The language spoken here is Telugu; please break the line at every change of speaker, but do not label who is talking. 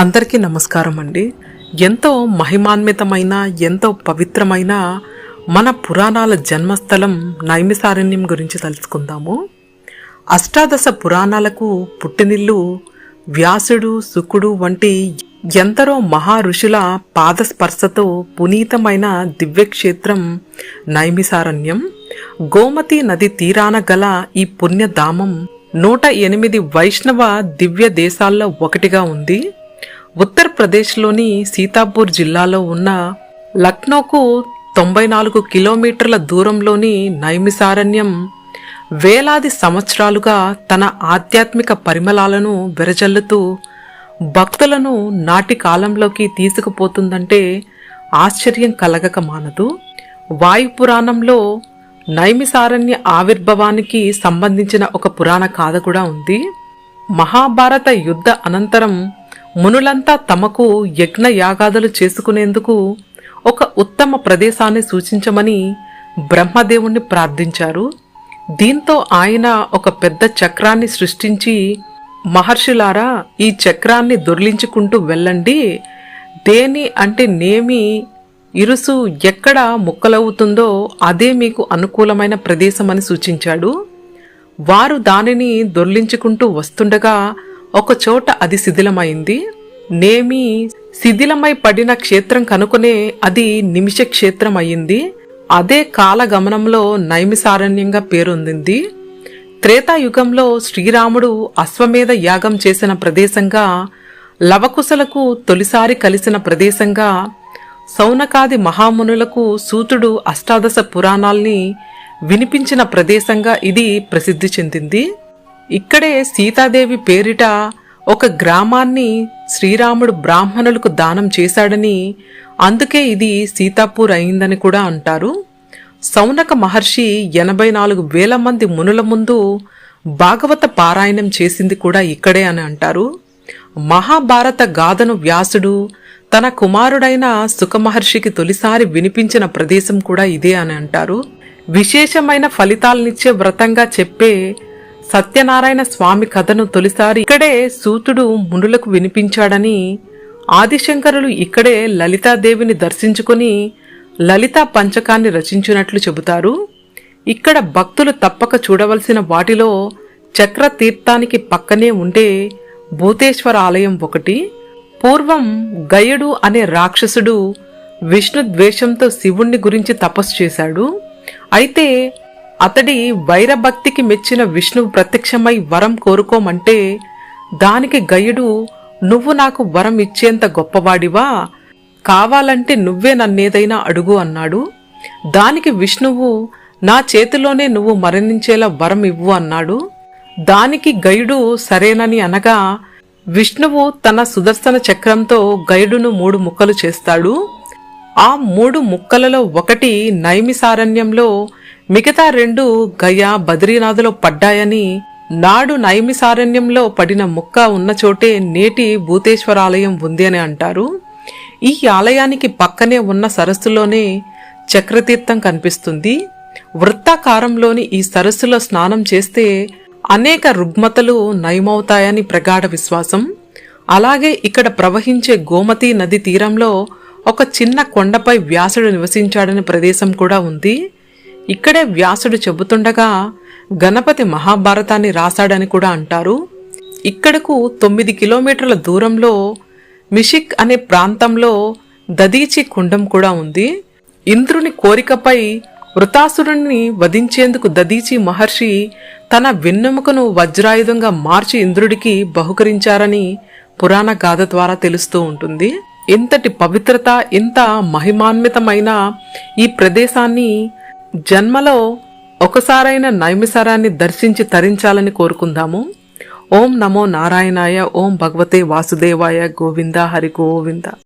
అందరికీ నమస్కారం అండి. ఎంతో మహిమాన్వితమైన ఎంతో పవిత్రమైన మన పురాణాల జన్మస్థలం నైమిసారణ్యం గురించి తెలుసుకుందాము. అష్టాదశ పురాణాలకు పుట్టినిల్లు వ్యాసుడు శుకుడు వంటి ఎందరో మహా ఋషుల పాదస్పర్శతో పునీతమైన దివ్యక్షేత్రం నైమిసారణ్యం. గోమతి నది తీరాన గల ఈ పుణ్యధామం నూట ఎనిమిది వైష్ణవ దివ్య దేశాల్లో ఒకటిగా ఉంది. ఉత్తరప్రదేశ్లోని సీతాపూర్ జిల్లాలో ఉన్న లక్నోకు తొంభై నాలుగు కిలోమీటర్ల దూరంలోని నైమిసారణ్యం వేలాది సంవత్సరాలుగా తన ఆధ్యాత్మిక పరిమళాలను వెరజల్లుతూ భక్తులను నాటి కాలంలోకి తీసుకుపోతుందంటే ఆశ్చర్యం కలగక మానదు. వాయుపురాణంలో నైమిసారణ్య ఆవిర్భవానికి సంబంధించిన ఒక పురాణ కాథ కూడా ఉంది. మహాభారత యుద్ధ అనంతరం మునులంతా తమకు యజ్ఞ యాగాదులు చేసుకునేందుకు ఒక ఉత్తమ ప్రదేశాన్ని సూచించమని బ్రహ్మదేవుణ్ణి ప్రార్థించారు. దీంతో ఆయన ఒక పెద్ద చక్రాన్ని సృష్టించి మహర్షులారా ఈ చక్రాన్ని దొర్లించుకుంటూ వెళ్ళండి. దేని అంటే నేమి ఇరుసు ఎక్కడ ముక్కలవుతుందో అదే మీకు అనుకూలమైన ప్రదేశమని సూచించాడు. వారు దానిని దొర్లించుకుంటూ వస్తుండగా ఒకచోట అది శిథిలమైంది. నేమి శిథిలమై పడిన క్షేత్రం కనుకొనే అది నిమిష క్షేత్రం అయింది అదే కాలగమనంలో నైమిసారణ్యంగా పేరొందింది. త్రేతాయుగంలో శ్రీరాముడు అశ్వమేధ యాగం చేసిన ప్రదేశంగా లవకుశలకు తొలిసారి కలిసిన ప్రదేశంగా సౌనకాది మహామునులకు సూతుడు అష్టాదశ పురాణాల్ని వినిపించిన ప్రదేశంగా ఇది ప్రసిద్ధి చెందింది. ఇక్కడే సీతాదేవి పేరిట ఒక గ్రామాన్ని శ్రీరాముడు బ్రాహ్మణులకు దానం చేశాడని అందుకే ఇది సీతాపూర్ అయిందని కూడా అంటారు. సౌనక మహర్షి ఎనభై నాలుగు వేల మంది మునుల ముందు భాగవత పారాయణం చేసింది కూడా ఇక్కడే అని అంటారు. మహాభారత గాథను వ్యాసుడు తన కుమారుడైన సుఖమహర్షికి తొలిసారి వినిపించిన ప్రదేశం కూడా ఇదే అని అంటారు. విశేషమైన ఫలితాలనిచ్చే వ్రతంగా చెప్పే సత్యనారాయణ స్వామి కథను తొలిసారి ఇక్కడే సూతుడు మునులకు వినిపించాడని ఆదిశంకరులు ఇక్కడే లలితాదేవిని దర్శించుకుని లలితా పంచకాన్ని రచించినట్లు చెబుతారు. ఇక్కడ భక్తులు తప్పక చూడవలసిన వాటిలో చక్ర తీర్థానికి పక్కనే ఉండే భూతేశ్వర ఆలయం ఒకటి. పూర్వం గయడు అనే రాక్షసుడు విష్ణు ద్వేషంతో శివుణ్ణి గురించి తపస్సు చేశాడు. అయితే అతడి వైరభక్తికి మెచ్చిన విష్ణువు ప్రత్యక్షమై వరం కోరుకోమంటే దానికి గయుడు నువ్వు నాకు వరం ఇచ్చేంత గొప్పవాడివా? కావాలంటే నువ్వే నన్నేదైనా అడుగు అన్నాడు. దానికి విష్ణువు నా చేతిలోనే నువ్వు మరణించేలా వరం ఇవ్వు అన్నాడు. దానికి గయుడు సరేనని అనగా విష్ణువు తన సుదర్శన చక్రంతో గయుడును మూడు ముక్కలు చేస్తాడు. ఆ మూడు ముక్కలలో ఒకటి నైమిసారణ్యంలో మిగతా రెండు గయా బద్రీనాథులో పడ్డాయని నాడు నైమిసారణ్యంలో పడిన ముక్క ఉన్న చోటే నేటి భూతేశ్వరాలయం ఉంది అని అంటారు. ఈ ఆలయానికి పక్కనే ఉన్న సరస్సులోనే చక్రతీర్థం కనిపిస్తుంది. వృత్తాకారంలోని ఈ సరస్సులో స్నానం చేస్తే అనేక రుగ్మతలు నయమవుతాయని ప్రగాఢ విశ్వాసం. అలాగే ఇక్కడ ప్రవహించే గోమతి నది తీరంలో ఒక చిన్న కొండపై వ్యాసుడు నివసించాడని ప్రదేశం కూడా ఉంది. ఇక్కడే వ్యాసుడు చెబుతుండగా గణపతి మహాభారతాన్ని రాశాడని కూడా అంటారు. ఇక్కడకు తొమ్మిది కిలోమీటర్ల దూరంలో మిషిక్ అనే ప్రాంతంలో దదీచి కుండం కూడా ఉంది. ఇంద్రుని కోరికపై వృతాసురుణ్ణి వధించేందుకు దదీచి మహర్షి తన వెన్నెముకను వజ్రాయుధంగా మార్చి ఇంద్రుడికి బహుకరించారని పురాణ గాథ ద్వారా తెలుస్తూ ఉంటుంది. ఇంతటి పవిత్రత ఇంత మహిమాన్వితమైన ఈ ప్రదేశాన్ని జన్మలో ఒకసారైన నైమిసారాన్ని దర్శించి తరించాలని కోరుకుందాము. ఓం నమో నారాయణాయ ఓం భగవతే వాసుదేవాయ గోవింద హరి గోవింద.